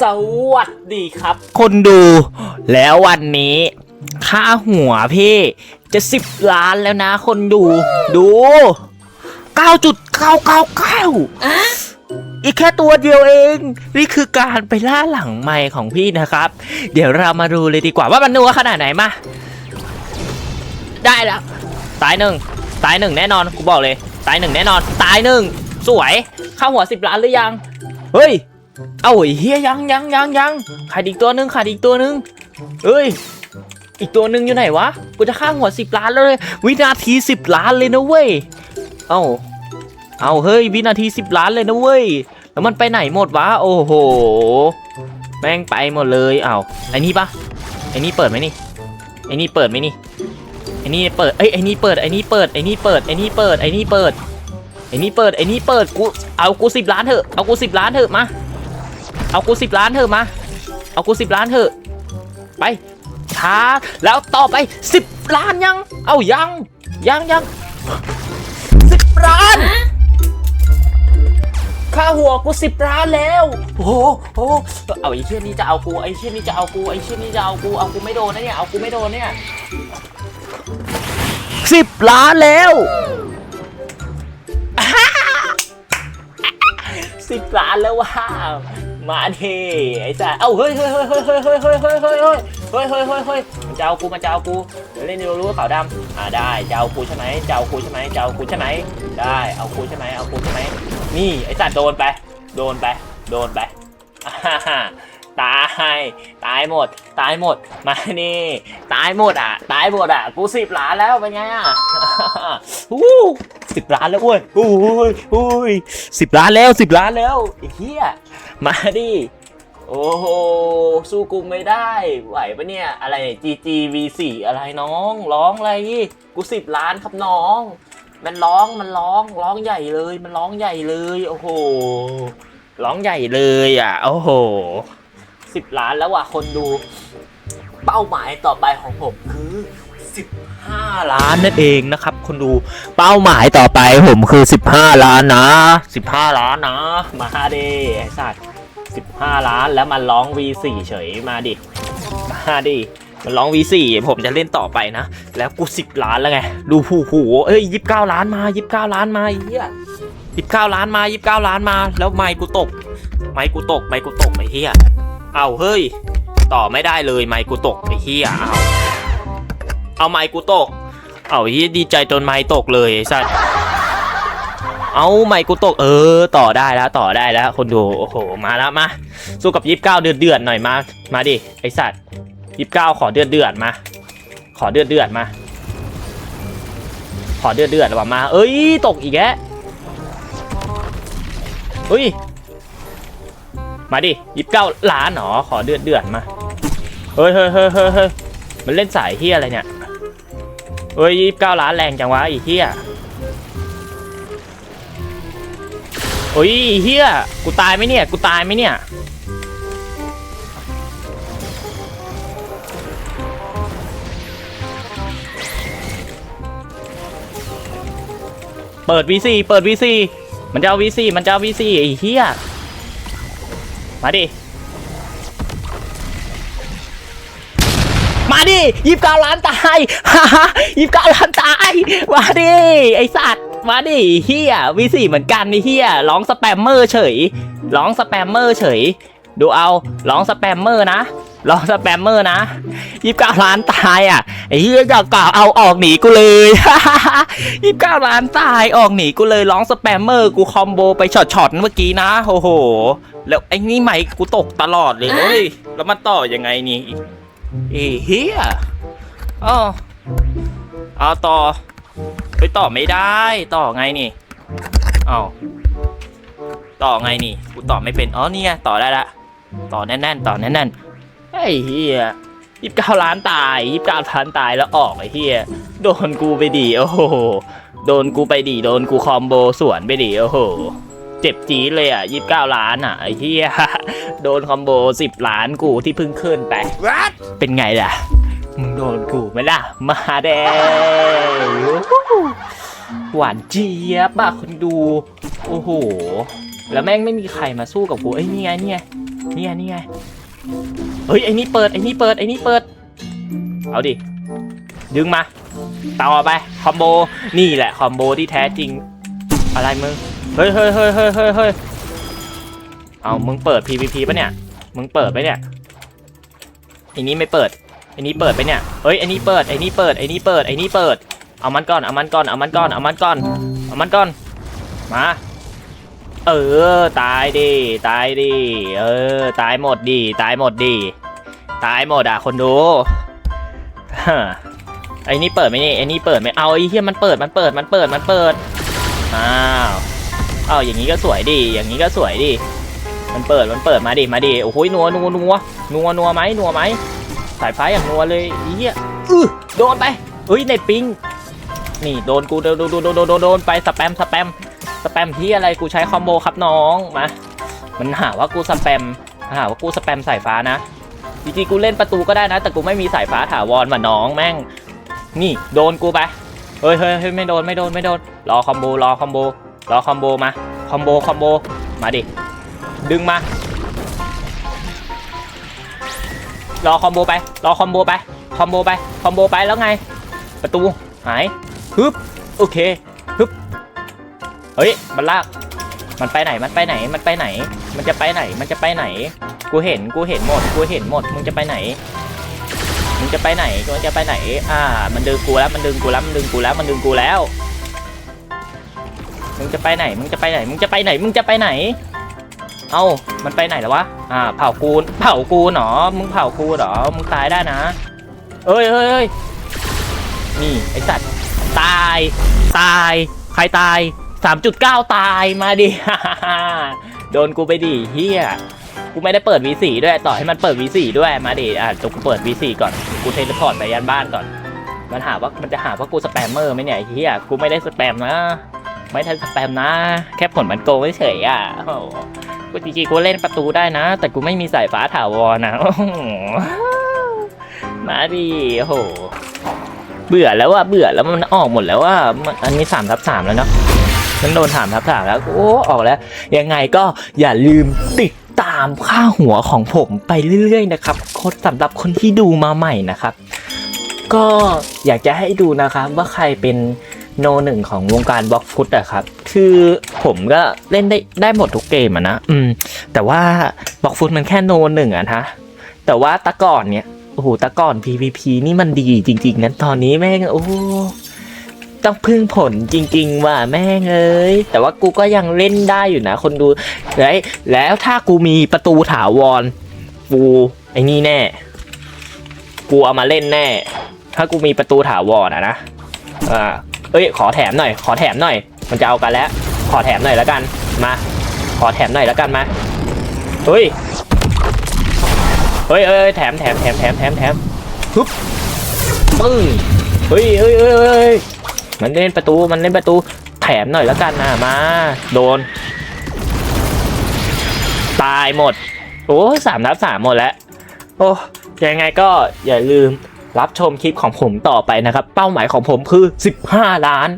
สวัสดีครับ คนดูแล้ววันนี้ ค่าหัวพี่จะสิบล้านแล้วนะ คนดู ดู 9.999 อีกแค่ตัวเดียวเอง นี่คือการไปล่าหลังไมค์ของพี่นะครับ เดี๋ยวเรามาดูเลยดีกว่าว่ามันนัวขนาดไหนมา ได้แล้วตายหนึ่งตายหนึ่งแน่นอนกูบอกเลย ตายหนึ่งแน่นอน ตายหนึ่งสวยเข้าหัวสิบล้านหรือยัง เฮ้ย เอ้าเฮียยังยังยังยังขาดอีกตัวหนึ่งขาดอีกตัวหนึ่งเอ้ย อีกตัวหนึ่งอยู่ไหนวะ กูจะข้างหัวสิบล้านแล้วเลย วินาทีสิบล้านเลยนะเว้ย เอ้า เอาเฮ้ย วินาทีสิบล้านเลยนะเว้ย แล้วมันไปไหนหมดวะ โอ้โห แม่งไปหมดเลย เอาไอ้นี่ปะไอ้นี่เปิดไหมนี่ ไอ้นี่เปิดไหมนี่ ไอ้นี่เปิด เอ้ย ไอ้นี่เปิด ไอ้นี่เปิด ไอ้นี่เปิด ไอ้นี่เปิด ไอ้นี่เปิด ไอ้นี่เปิดไอ้นี่เปิดกูเอากูสิบล้านเถอะเอากูสิบล้านเถอะมาเอากูสิบล้านเถอะมาเอากูสิบล้านเถอะไปช้าแล้วต่อไปสิบล้านยัง เอายังยังยังสิบล้านค่าหัวกูสิบล้านแล้วโอ้โหโอ้โหเอาไอ้เชี่ยนี่จะเอากูไอ้เชี่ยนี่จะเอากูไอ้เชี่ยนี่จะเอากูเอากูไม่โดนนะเนี่ยเอากูไม่โดนเนี่ยสิบล้านแล้ว สิบล้านแล้วว้าวมาเทไอ้จ่าเอ้าเฮ้ยเฮ้ยเฮ้ยเฮ้ยเฮ้ยเฮ้ยเฮ้ยเฮ้ยเฮ้ยเฮ้ยเฮ้ยเฮ้ยเฮ้ยเฮ้ยมันจะเอากูมันจะเอากูเล่นดูรู้ขาวดำอ่าได้จะเอากูใช่ไหมจะเอากูใช่ไหมจะเอากูใช่ไหมได้เอากูใช่ไหมเอากูใช่ไหมนี่ไอ้จ่าโดนไป โดนไป โดนไปตายตายหมด ตายหมดมานี่ตายหมดอะ ตายหมดอะ กูสิบล้านแล้วเป็นไงอะวู้ สิบล้านแล้วเว้ยโอ้ยโอ้ยสิบล้านแล้วสิบล้านแล้วไอ้เหี้ยมาดิโอ้โหสู้กูไม่ได้ไหวปะเนี่ย อะไร GGV4 อะไรน้อง ร้องอะไรกูสิบล้านครับน้อง มันร้องมันร้องร้องใหญ่เลย มันร้องใหญ่เลย โอ้โหร้องใหญ่เลยอะ โอ้โหสิบล้านแล้วว่ะคนดู เป้าหมายต่อไปของผมคือ15ล้านนั่นเองนะครับ คนดูเป้าหมายต่อไปผมคือ 15 ล้านนะ 15 ล้านนะ มาดิไอ้สัตว์15 ล้านแล้วมันร้อง V4 เฉยมาดิ มาดิมันร้อง V4 ผมจะเล่นต่อไปนะ แล้วกู 10 ล้านแล้วไง ดูผูหูเอ้ย 29 ล้านมา 29 ล้านมาเหี้ย29 ล้านมา 29 ล้านมา แล้วไมค์กูตก ไมค์กูตก ไมค์กูตกไอ้เหี้ยเอาเฮ้ย ต่อไม่ได้เลยไมค์กูตกไอ้เหี้ยเอาเอาไม้กูตก เอาเฮียดีใจจนไม้ตกเลยไอ้สัสเอาไม้กูตกเออ ต่อได้แล้วต่อได้แล้ว คนดูโอ้โหมาแล้วมาสู้กับยี่สิบเก้าเดือดเดือดหน่อยมา มาดิไอสัตว์ยี่สิบเก้าขอเดือดเดือดมา ขอเดือดเดือดมา ขอเดือดเดือดมา เอ้ยตกอีกแกเฮ้ยมาดิยี่สิบเก้าล้านหรอขอเดือดเดือดมาเฮ้ยเฮ้ยเฮ้ยเฮ้ยเฮ้ยมันเล่นสายเฮียอะไรเนี่ย เฮ้ยยี่สิบเก้าล้านแรงจังวะไอีเฮียโอ้ยไอ้เฮียกูตายไหมเนี่ย กูตายไหมเนี่ย เปิด V4 เปิด V4 มันจะเอา V4 มันจะเอา V4 ไอ้เฮียมาดิ มาดิยี่สิบเก้าล้านตายฮ่าฮ่ายี่สิบเก้าล้านตาย มาดิ ไอสัตว์ มาดิเฮียวีสี่เหมือนกันไอเฮียร้องสแปมเมอร์เฉย ร้องสแปมเมอร์เฉย ดูเอาร้องสแปมเมอร์นะร้องสแปมเมอร์นะยี่สิบเก้าล้านตายอะไอเฮียอยากกล่าวเอาออกหนีกูเลยยี่สิบเก้าล้านตายออกหนีกูเลยร้องสแปมเมอร์กูคอมโบไปช็อตๆเมื่อกี้นะโอ้โห แล้วไอ้นี่ไหมกูตกตลอดเลยเฮ้ยแล้วมันต่อยังไงนี่ เอ้เฮียอ๋อเอาต่อ ไปต่อไม่ได้ ต่อไงนี่เอาต่อไงนี่ กูต่อไม่เป็น อ๋อเนี่ไงต่อได้ละ ต่อแน่นๆ ต่อแน่นๆ ไอ้เฮียยี่สิบเก้าล้านตายยี่สิบเก้าล้านตายแล้วออกไอ้เฮียโดนกูไปดี โอ้โห โดนกูไปดี โดนกูคอมโบสวนไปดี โอ้โห เจ็บจี๊ดเลยอะยี่สิบเก้าล้านอะไอ้เฮียโดนคอมโบสิบล้านกูที่เพิ่งขึ้นไป เป็นไงล่ะ มึงโดนกูไหมล่ะ มาแดงหวานเจี๊ยบอะคนดู โอ้โห แล้วแม่งไม่มีใครมาสู้กับกูเอ้ยนี่ไงนี่ไงนี่ไงนี่ไงเฮ้ยไอ้นี่เปิดไอ้นี่เปิดไอ้นี่เปิด เอาดิ ดึงมา ต่อไป คอมโบ นี่แหละ คอมโบที่แท้จริง อะไรมึง เฮ้ยเฮ้ยเฮ้ยเฮ้ยเฮ้ยเฮ้ยเอามึงเปิด PVP ปะเนี่ย มึงเปิดไปเนี่ยไอ้นี้ไม่เปิดไอ้นี้เปิดไปเนี่ย เฮ้ยไอ้นี้เปิดไอ้นี้เปิดไอ้นี้เปิดไอ้นี้เปิด เอามันก่อน เอามันก่อน เอามันก่อน เอามันก่อน เอามันก่อน มา เออ ตายดิ ตายดิ เออ ตายหมดดิ ตายหมดดิ ตายหมดอะคนดูไอ้นี่เปิดไหมนี่ไอ้นี่เปิดไหมเอาไอ้เหี้ยมันเปิด มันเปิด มันเปิด มันเปิดอ้า อ้าวอย่างนี้ก็สวยดิอย่างนี้ก็สวยดิมันเปิดมันเปิดมาดิมาดิโอ้โหนัวนัวนัวนัวนัวไหมนัวไหมสายฟ้าอย่างนัวเลยไอ้เหี้ยอื้อโดนไปเฮ้ยในปิงนี่โดนกูโดนโดนโดนโดนโดนไปสแปมสแปมสแปมที่อะไรกูใช้คอมโบครับน้องมามันหาว่ากูสแปมหาว่ากูสแปมสายฟ้านะจริงๆกูเล่นประตูก็ได้นะ แต่กูไม่มีสายฟ้าถาวรว่ะน้องแม่ง นี่โดนกูไปเฮ้ยเฮ้ยเฮ้ยไม่โดนไม่โดนไม่โดนรอคอมโบรอคอมโบ รอคอมโบมา คอมโบ คอมโบ มาดิ ดึงมา รอคอมโบไป รอคอมโบไป คอมโบไป คอมโบไปแล้วไง ประตู หาย ฮึบ โอเค ฮึบ เฮ้ย มันลาก มันไปไหน มันไปไหน มันไปไหน มันจะไปไหน มันจะไปไหน กูเห็น กูเห็นหมด กูเห็นหมด มึงจะไปไหนมึงจะไปไหนมึงจะไปไหน อ่า มันดึงกูแล้ว มันดึงกูแล้ว มันดึงกูแล้ว มันดึงกูแล้ว มึงจะไปไหน มึงจะไปไหน มึงจะไปไหน มึงจะไปไหน เอ้า มันไปไหนแล้ววะ อ่า เผากูเผากูเหรอมึงเผากูเหรอ มึงตายได้นะ เอ้ยเอ้ยเอ้ยนี่ไอสัตว์ตาย ตาย ใครตาย 3.9 ตายมาดิ โดนกูไปดิเฮียกูไม่ได้เปิด V4 ด้วย ต่อให้มันเปิด V4 ด้วย มาดิ อะจกูเปิด V4 ก่อน กูเทเลพอร์ตไปยันบ้านก่อน มันหาว่ามันจะหาว่ากูสแปมเมอร์ไหมเนี่ยเฮียกูไม่ได้สแปมนะ ไม่ได้สแปมนะ แค่ผลมันโกงเฉยอะกูจริงๆกูเล่นประตูได้นะ แต่กูไม่มีสายฟ้าถาวรนะมาดิโอ้โหเบื่อแล้วว่าเบื่อแล้วมันออกหมดแล้วว่าอันนี้สามทับสามแล้วเนาะมันโดนสามทับสามแล้วโอ้ออกแล้ว ยังไงก็อย่าลืมติดตามค่าหัวของผมไปเรื่อยๆนะครับคนสำหรับคนที่ดูมาใหม่นะครับ ก็อยากจะให้ดูนะครับว่าใครเป็น โนหนึ่งของวงการบล็อกฟุตอะครับ คือผมก็เล่นได้ได้หมดทุกเกมอะนะ อืม แต่ว่าบล็อกฟุตมันแค่โนหนึ่งอะนะ แต่ว่าตะก่อนเนี่ย โอ้โหต่ก่อน PVP นี่มันดีจริงๆนั้นตอนนี้แม่ง โอ้โหต้องพึ่งผลจริง ๆ ว่าแม่งเอ้ย แต่ว่ากูก็ยังเล่นได้อยู่นะ คนดูแล้วแล้วถ้ากูมีประตูถาวรกูไอ้นี่แน่ กูเอามาเล่นแน่ ถ้ากูมีประตูถาวรอะนะ อ่า เอ้ยขอแถมหน่อย ขอแถมหน่อย มันจะเอากันแล้ว ขอแถมหน่อยแล้วกัน มา ขอแถมหน่อยแล้วกันมาเฮ้ยเฮ้ยเอ้ยแถมแถมแถมแถมแถมแถมฮึบปึ้งเฮ้ยเฮ้ยเฮ้ยเฮ้ยมันเล่นประตูมันเล่นประตู แถมหน่อยแล้วกันนะมา โดน ตายหมด โอ้สามนับสามหมดแล้ว โอ้ยังไงก็อย่าลืม รับชมคลิปของผมต่อไปนะครับ เป้าหมายของผมคือ 15 ล้าน